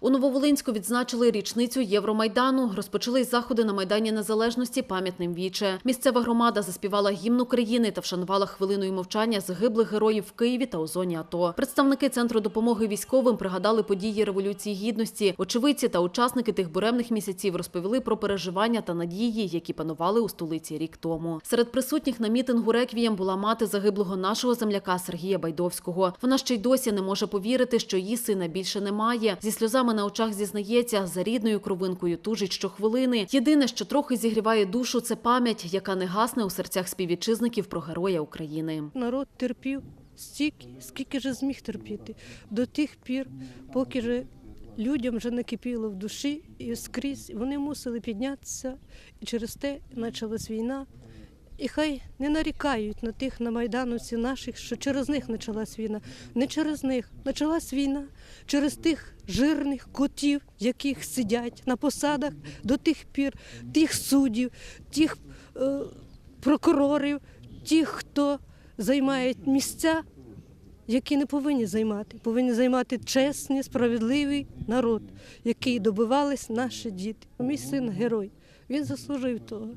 У Нововолинську відзначили річницю Євромайдану. Розпочались заходи на Майдані Незалежності пам'ятним віче. Місцева громада заспівала гімн України та вшанувала хвилиною мовчання загиблих героїв в Києві та у зоні АТО. Представники центру допомоги військовим пригадали події Революції Гідності. Очевидці та учасники тих буремних місяців розповіли про переживання та надії, які панували у столиці рік тому. Серед присутніх на мітингу реквієм була мати загиблого нашого земляка Сергія Байдовського. Вона ще й досі не може повірити, що її сина більше немає. Зі сльозами на очах зізнається, за рідною кровинкою тужить щохвилини. Єдине, що трохи зігріває душу, це пам'ять, яка не гасне у серцях співвітчизників про героя України. Народ терпів стільки, скільки же зміг терпіти, до тих пір, поки же людям вже накипіло в душі і скрізь вони мусили піднятися, і через те почалась війна. І хай не нарікають на тих на майдановці наших, що через них почалась війна. Не через них почалась війна, через тих жирних котів, яких сидять на посадах до тих пір, тих суддів, тих е, прокурорів, тих, хто займає місця, які не повинні займати. Повинні займати чесний, справедливий народ, який добивались наші діти. Мій син герой. Він заслужив того.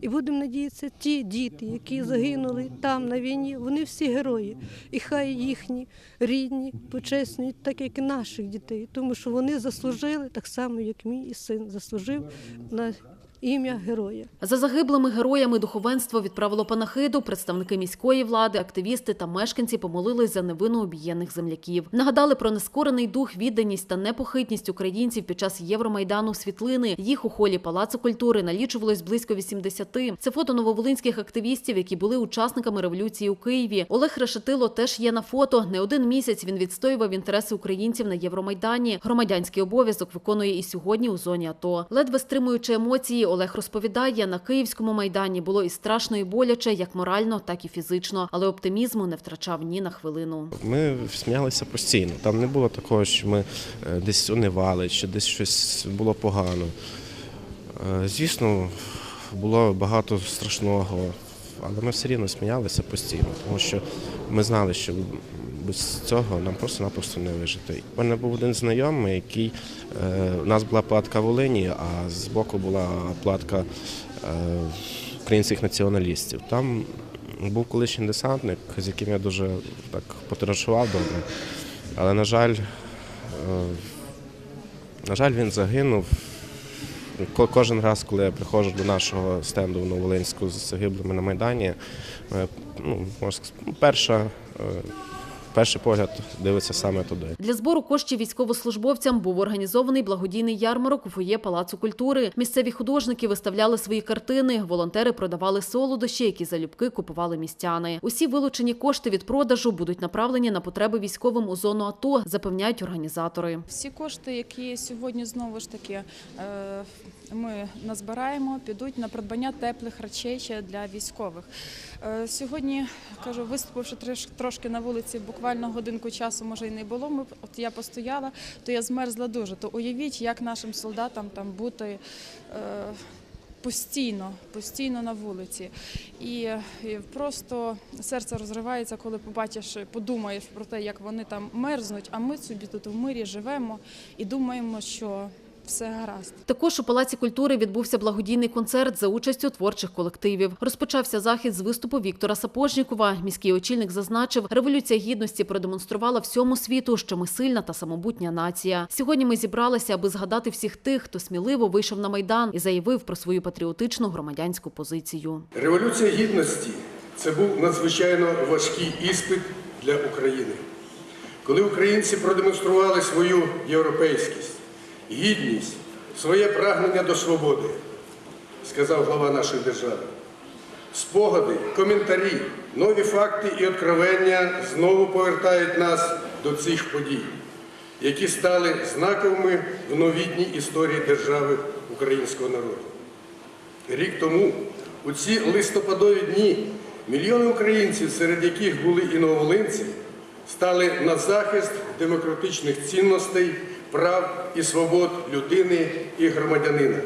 І будемо надіятися, ті діти, які загинули там на війні, вони всі герої. І хай їхні рідні почеснюють, так як і наших дітей, тому що вони заслужили так само, як мій і син заслужив на ім'я героя. За загиблими героями духовенство відправило панахиду. Представники міської влади, активісти та мешканці помолились за невинно обієнних земляків. Нагадали про нескорений дух, відданість та непохитність українців під час Євромайдану світлини. Їх у холі Палацу культури налічувалось близько 80. Це фото нововолинських активістів, які були учасниками революції у Києві. Олег Решетило теж є на фото. Не один місяць він відстоював інтереси українців на Євромайдані. Громадянський обов'язок виконує і сьогодні у зоні АТО. Ледве стримуючи емоції, Олег розповідає, на київському майдані було і страшно, і боляче, як морально, так і фізично, але оптимізму не втрачав ні на хвилину. Ми сміялися постійно. Там не було такого, що ми е, десь унивали, чи десь щось було погано. Е, Звісно, було багато страшного, але ми все рівно сміялися постійно, тому що ми знали, що без цього нам просто-напросто не вижити. У мене був один знайомий, який е, у нас була платка Волині, а з боку була платка е, українських націоналістів. Там був колишній десантник, з яким я дуже так потраншував добре. Але, на жаль, е, на жаль, він загинув. Кожен раз, коли я приходжу до нашого стенду в Новолинську з загиблими на Майдані, ну, перша, перший погляд дивиться саме туди. Для збору коштів військовослужбовцям був організований благодійний ярмарок у фоє Палацу культури. Місцеві художники виставляли свої картини, волонтери продавали солодощі, які залюбки купували містяни. Усі вилучені кошти від продажу будуть направлені на потреби військовим у зону АТО, запевняють організатори. Всі кошти, які сьогодні знову ж таки е, ми назбираємо, підуть на придбання теплих речей ще для військових. Е, Сьогодні кажу, виступивши треш- трошки на вулиці, буквально годинку часу може і не було. Ми от я постояла, то я змерзла дуже. То уявіть, як нашим солдатам там бути. е, Постійно, постійно на вулиці, і просто серце розривається, коли побачиш, подумаєш про те, як вони там мерзнуть. А ми собі тут в мирі живемо і думаємо, що все гаразд. Також у Палаці культури відбувся благодійний концерт за участю творчих колективів. Розпочався захід з виступу Віктора Сапожнікова. Міський очільник зазначив, революція гідності продемонструвала всьому світу, що ми сильна та самобутня нація. Сьогодні ми зібралися, аби згадати всіх тих, хто сміливо вийшов на майдан і заявив про свою патріотичну громадянську позицію. Революція гідності це був надзвичайно важкий іспит для України. Коли українці продемонстрували свою європейськість, гідність, своє прагнення до свободи, сказав глава нашої держави. Спогади, коментарі, нові факти і откровення знову повертають нас до цих подій, які стали знаковими в новітній історії держави українського народу. Рік тому, у ці листопадові дні, мільйони українців, серед яких були і новолинці, стали на захист демократичних цінностей, прав і свобод людини і громадянина,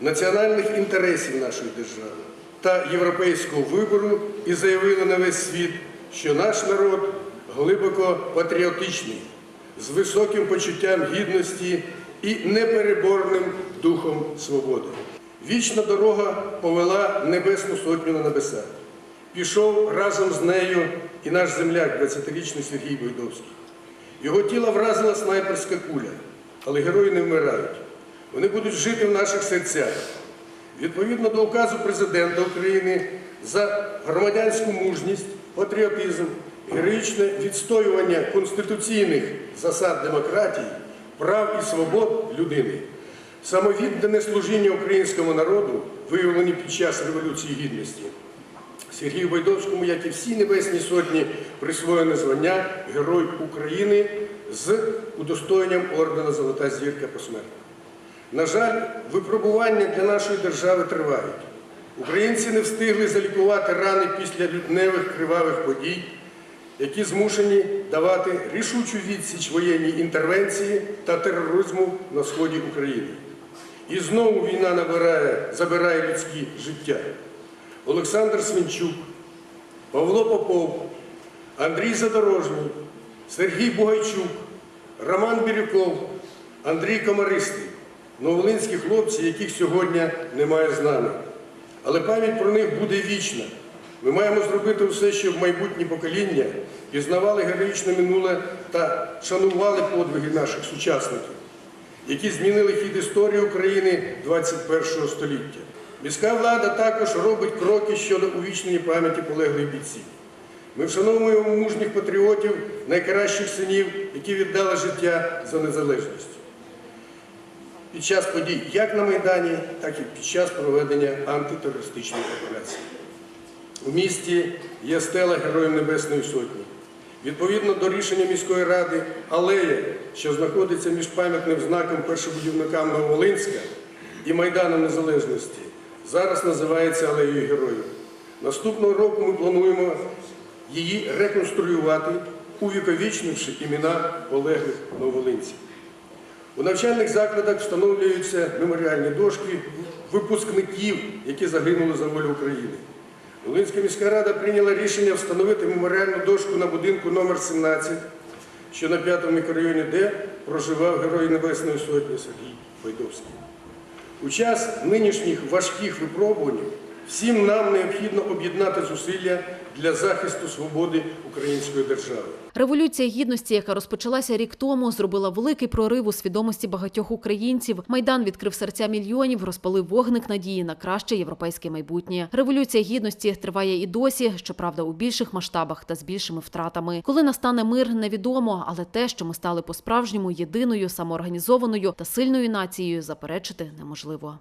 національних інтересів нашої держави та європейського вибору і заявили на весь світ, що наш народ глибоко патріотичний, з високим почуттям гідності і непереборним духом свободи. Вічна дорога повела Небесну Сотню на небеса. Пішов разом з нею і наш земляк, 20-річний Сергій Бойдовський. Його тіло вразила снайперська куля, але герої не вмирають. Вони будуть жити в наших серцях. Відповідно до указу президента України за громадянську мужність, патріотизм, героїчне відстоювання конституційних засад демократії, прав і свобод людини, самовіддане служіння українському народу, виявлені під час Революції Гідності. Сергію Байдовському, як і всі Небесні Сотні, присвоєне звання Герой України з удостоєнням ордена Золота зірка посмертно. На жаль, випробування для нашої держави тривають. Українці не встигли залікувати рани після лютневих кривавих подій, які змушені давати рішучу відсіч воєнній інтервенції та тероризму на сході України. І знову війна набирає, забирає людські життя. Олександр Свинчук, Павло Попов, Андрій Задорожній, Сергій Бугайчук, Роман Бірюков, Андрій Комаристий новолинські хлопці, яких сьогодні немає з нами. Але пам'ять про них буде вічна. Ми маємо зробити все, щоб майбутні покоління пізнавали героїчне минуле та шанували подвиги наших сучасників, які змінили хід історії України 21 століття. Міська влада також робить кроки щодо увічнення пам'яті полеглих бійців. Ми вшановуємо мужніх патріотів, найкращих синів, які віддали життя за незалежність під час подій як на Майдані, так і під час проведення антитерористичної операції. У місті є стела Героїв Небесної Сотні. Відповідно до рішення міської ради, алея, що знаходиться між пам'ятним знаком першобудівникам Нововолинська і Майданом Незалежності, зараз називається Алеєю Героїв. Наступного року ми плануємо її реконструювати, увіковічнивши імена полеглих нововолинців. У навчальних закладах встановлюються меморіальні дошки випускників, які загинули за волю України. Волинська міська рада прийняла рішення встановити меморіальну дошку на будинку номер 17, що на 5 мікрорайоні, де проживав Герой Небесної Сотні Сергій Байдовський. У час нинішніх важких випробувань всім нам необхідно об'єднати зусилля для захисту свободи української держави. Революція гідності, яка розпочалася рік тому, зробила великий прорив у свідомості багатьох українців. Майдан відкрив серця мільйонів, розпалив вогник надії на краще європейське майбутнє. Революція гідності триває і досі, щоправда, у більших масштабах та з більшими втратами. Коли настане мир, невідомо, але те, що ми стали по-справжньому єдиною, самоорганізованою та сильною нацією, заперечити неможливо.